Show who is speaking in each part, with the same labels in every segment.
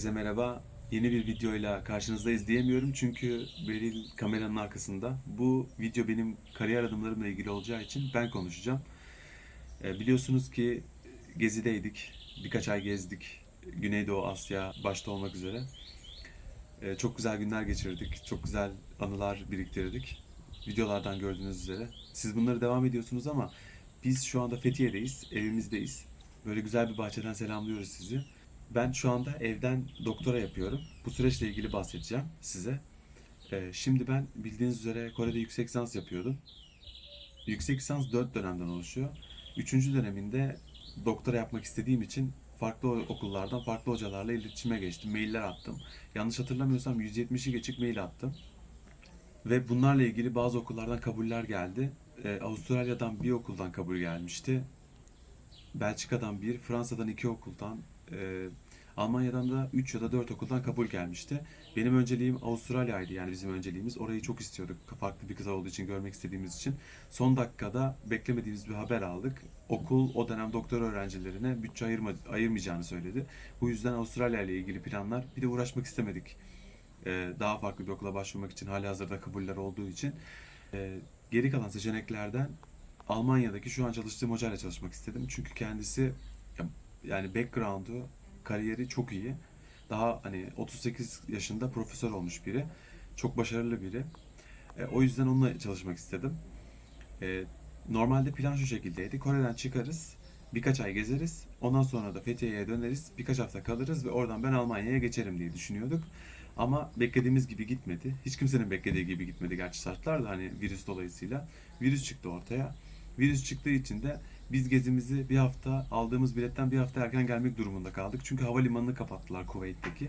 Speaker 1: Herkese merhaba. Yeni bir videoyla karşınızdayız diyemiyorum çünkü Beril kameranın arkasında. Bu video benim kariyer adımlarımla ilgili olacağı için ben konuşacağım. Ee, biliyorsunuz ki gezideydik. Birkaç ay gezdik. Güneydoğu Asya başta olmak üzere. Ee, çok güzel günler geçirdik. Çok güzel anılar biriktirdik. Videolardan gördüğünüz üzere. Siz bunları devam ediyorsunuz ama biz şu anda Fethiye'deyiz, evimizdeyiz. Böyle güzel bir bahçeden selamlıyoruz sizi. Ben şu anda evden doktora yapıyorum. Bu süreçle ilgili bahsedeceğim size. Ee, şimdi ben bildiğiniz üzere Kore'de yüksek lisans yapıyordum. Yüksek lisans 4 dönemden oluşuyor. Üçüncü döneminde doktora yapmak istediğim için farklı okullardan farklı hocalarla iletişime geçtim. Mailler attım. Yanlış hatırlamıyorsam 170'i geçik mail attım. Ve bunlarla ilgili bazı okullardan kabuller geldi. Ee, Avustralya'dan bir okuldan kabul gelmişti. Belçika'dan bir, Fransa'dan iki okuldan, e, Almanya'dan da 3 ya da 4 okuldan kabul gelmişti. Benim önceliğim Avustralya'ydı yani bizim önceliğimiz. Orayı çok istiyorduk. Farklı bir kıta olduğu için, görmek istediğimiz için. Son dakikada beklemediğimiz bir haber aldık. Okul o dönem doktor öğrencilerine bütçe ayırma, ayırmayacağını söyledi. Bu yüzden Avustralya ile ilgili planlar, bir de uğraşmak istemedik. E, daha farklı bir okula başvurmak için, hali hazırda kabuller olduğu için. E, geri kalan seçeneklerden Almanya'daki şu an çalıştığım hocayla çalışmak istedim. Çünkü kendisi ya- yani background'u, kariyeri çok iyi. Daha hani 38 yaşında profesör olmuş biri. Çok başarılı biri. E, o yüzden onunla çalışmak istedim. E, normalde plan şu şekildeydi. Kore'den çıkarız, birkaç ay gezeriz. Ondan sonra da Fethiye'ye döneriz, birkaç hafta kalırız ve oradan ben Almanya'ya geçerim diye düşünüyorduk. Ama beklediğimiz gibi gitmedi. Hiç kimsenin beklediği gibi gitmedi gerçi şartlar da hani virüs dolayısıyla. Virüs çıktı ortaya. Virüs çıktığı için de biz gezimizi bir hafta aldığımız biletten bir hafta erken gelmek durumunda kaldık. Çünkü havalimanını kapattılar Kuveyt'teki.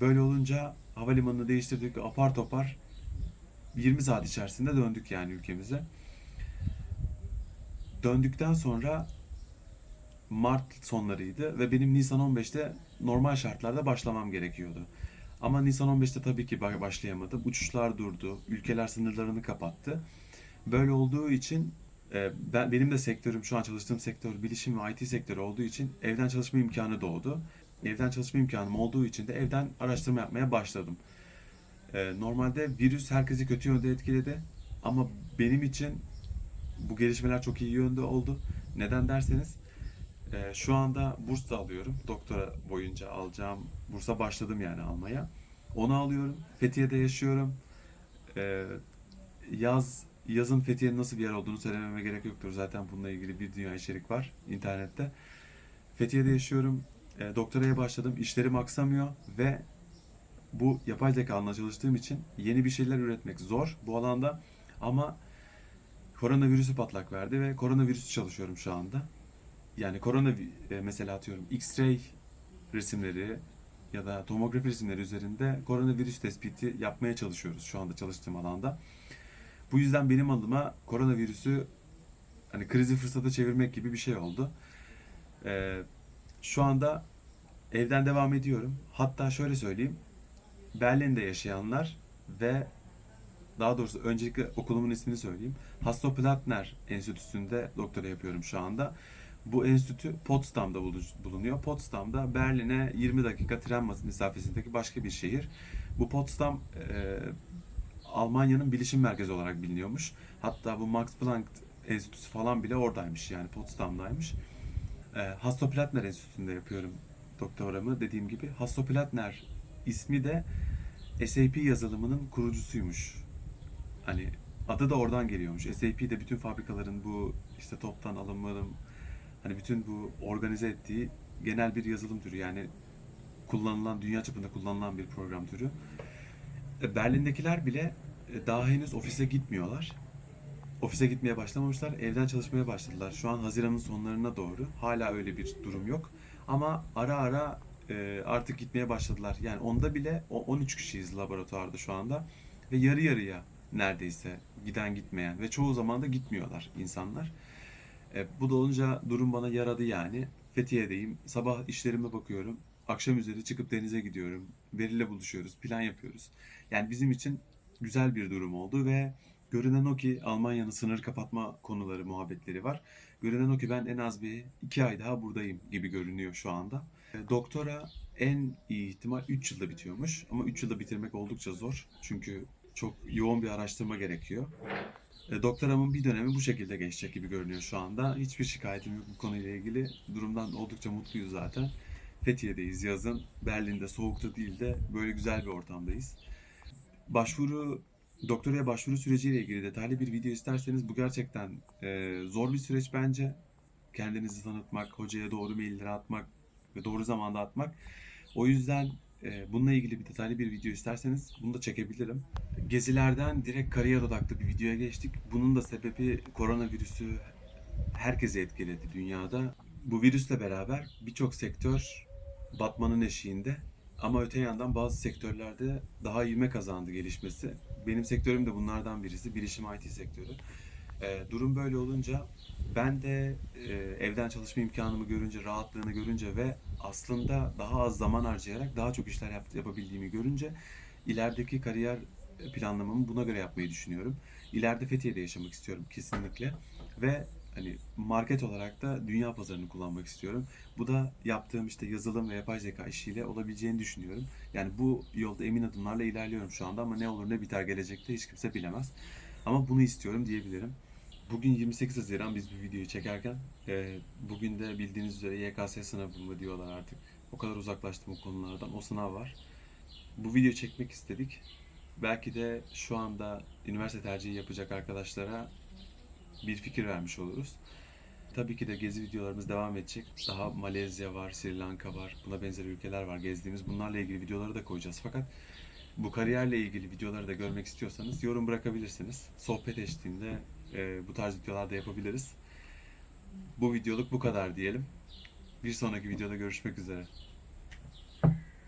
Speaker 1: Böyle olunca havalimanını değiştirdik apar topar 20 saat içerisinde döndük yani ülkemize. Döndükten sonra Mart sonlarıydı ve benim Nisan 15'te normal şartlarda başlamam gerekiyordu. Ama Nisan 15'te tabii ki ba- başlayamadım. Uçuşlar durdu, ülkeler sınırlarını kapattı. Böyle olduğu için ben benim de sektörüm şu an çalıştığım sektör bilişim ve IT sektörü olduğu için evden çalışma imkanı doğdu. Evden çalışma imkanım olduğu için de evden araştırma yapmaya başladım. E, normalde virüs herkesi kötü yönde etkiledi ama benim için bu gelişmeler çok iyi yönde oldu. Neden derseniz e, şu anda burs da alıyorum. Doktora boyunca alacağım bursa başladım yani almaya. Onu alıyorum. Fethiye'de yaşıyorum. E, yaz yazın Fethiye'nin nasıl bir yer olduğunu söylememe gerek yoktur. Zaten bununla ilgili bir dünya içerik var internette. Fethiye'de yaşıyorum. E, doktoraya başladım. İşlerim aksamıyor ve bu yapay zeka alanında çalıştığım için yeni bir şeyler üretmek zor bu alanda ama koronavirüsü patlak verdi ve koronavirüsü çalışıyorum şu anda. Yani korona e, mesela atıyorum X-ray resimleri ya da tomografi resimleri üzerinde koronavirüs tespiti yapmaya çalışıyoruz şu anda çalıştığım alanda. Bu yüzden benim adıma koronavirüsü hani krizi fırsata çevirmek gibi bir şey oldu. Ee, şu anda evden devam ediyorum. Hatta şöyle söyleyeyim. Berlin'de yaşayanlar ve daha doğrusu öncelikle okulumun ismini söyleyeyim. Hasso Plattner Enstitüsü'nde doktora yapıyorum şu anda. Bu enstitü Potsdam'da bulu- bulunuyor. Potsdam'da Berlin'e 20 dakika tren mesafesindeki başka bir şehir. Bu Potsdam e, Almanya'nın bilişim merkezi olarak biliniyormuş. Hatta bu Max Planck Enstitüsü falan bile oradaymış yani Potsdam'daymış. E, Hasso Plattner Enstitüsü'nde yapıyorum doktoramı dediğim gibi. Hasso Plattner ismi de SAP yazılımının kurucusuymuş. Hani adı da oradan geliyormuş. SAP de bütün fabrikaların bu işte toptan alımının hani bütün bu organize ettiği genel bir yazılım türü yani kullanılan dünya çapında kullanılan bir program türü. E, Berlin'dekiler bile e, daha henüz ofise gitmiyorlar. Ofise gitmeye başlamamışlar. Evden çalışmaya başladılar. Şu an Haziran'ın sonlarına doğru. Hala öyle bir durum yok. Ama ara ara e, artık gitmeye başladılar. Yani onda bile o 13 kişiyiz laboratuvarda şu anda. Ve yarı yarıya neredeyse giden gitmeyen ve çoğu zaman da gitmiyorlar insanlar. E, bu da olunca durum bana yaradı yani. Fethiye'deyim. Sabah işlerime bakıyorum. Akşam üzeri çıkıp denize gidiyorum. Beril'le buluşuyoruz. Plan yapıyoruz. Yani bizim için güzel bir durum oldu ve görünen o ki Almanya'nın sınır kapatma konuları, muhabbetleri var. Görünen o ki ben en az bir iki ay daha buradayım gibi görünüyor şu anda. E, Doktora en iyi ihtimal 3 yılda bitiyormuş. Ama 3 yılda bitirmek oldukça zor. Çünkü çok yoğun bir araştırma gerekiyor. E, doktoramın bir dönemi bu şekilde geçecek gibi görünüyor şu anda. Hiçbir şikayetim yok bu konuyla ilgili. Durumdan oldukça mutluyuz zaten. Fethiye'deyiz yazın. Berlin'de soğukta değil de böyle güzel bir ortamdayız. Başvuru doktoraya başvuru süreciyle ilgili detaylı bir video isterseniz bu gerçekten e, zor bir süreç bence. Kendinizi tanıtmak, hocaya doğru mailleri atmak ve doğru zamanda atmak. O yüzden e, bununla ilgili bir detaylı bir video isterseniz bunu da çekebilirim. Gezilerden direkt kariyer odaklı bir videoya geçtik. Bunun da sebebi koronavirüsü herkese etkiledi dünyada. Bu virüsle beraber birçok sektör batmanın eşiğinde. Ama öte yandan bazı sektörlerde daha ivme kazandı gelişmesi. Benim sektörüm de bunlardan birisi. Bilişim IT sektörü. Ee, durum böyle olunca ben de e, evden çalışma imkanımı görünce, rahatlığını görünce ve aslında daha az zaman harcayarak daha çok işler yap- yapabildiğimi görünce ilerideki kariyer planlamamı buna göre yapmayı düşünüyorum. İleride Fethiye'de yaşamak istiyorum kesinlikle ve hani market olarak da dünya pazarını kullanmak istiyorum. Bu da yaptığım işte yazılım ve yapay zeka işiyle olabileceğini düşünüyorum. Yani bu yolda emin adımlarla ilerliyorum şu anda ama ne olur ne biter gelecekte hiç kimse bilemez. Ama bunu istiyorum diyebilirim. Bugün 28 Haziran biz bu videoyu çekerken e, bugün de bildiğiniz üzere YKS sınavı mı diyorlar artık. O kadar uzaklaştım o konulardan. O sınav var. Bu video çekmek istedik. Belki de şu anda üniversite tercihi yapacak arkadaşlara bir fikir vermiş oluruz. Tabii ki de gezi videolarımız devam edecek. Daha Malezya var, Sri Lanka var, buna benzer ülkeler var gezdiğimiz. Bunlarla ilgili videoları da koyacağız. Fakat bu kariyerle ilgili videoları da görmek istiyorsanız yorum bırakabilirsiniz. Sohbet eşliğinde e, bu tarz videolar da yapabiliriz. Bu videoluk bu kadar diyelim. Bir sonraki videoda görüşmek üzere.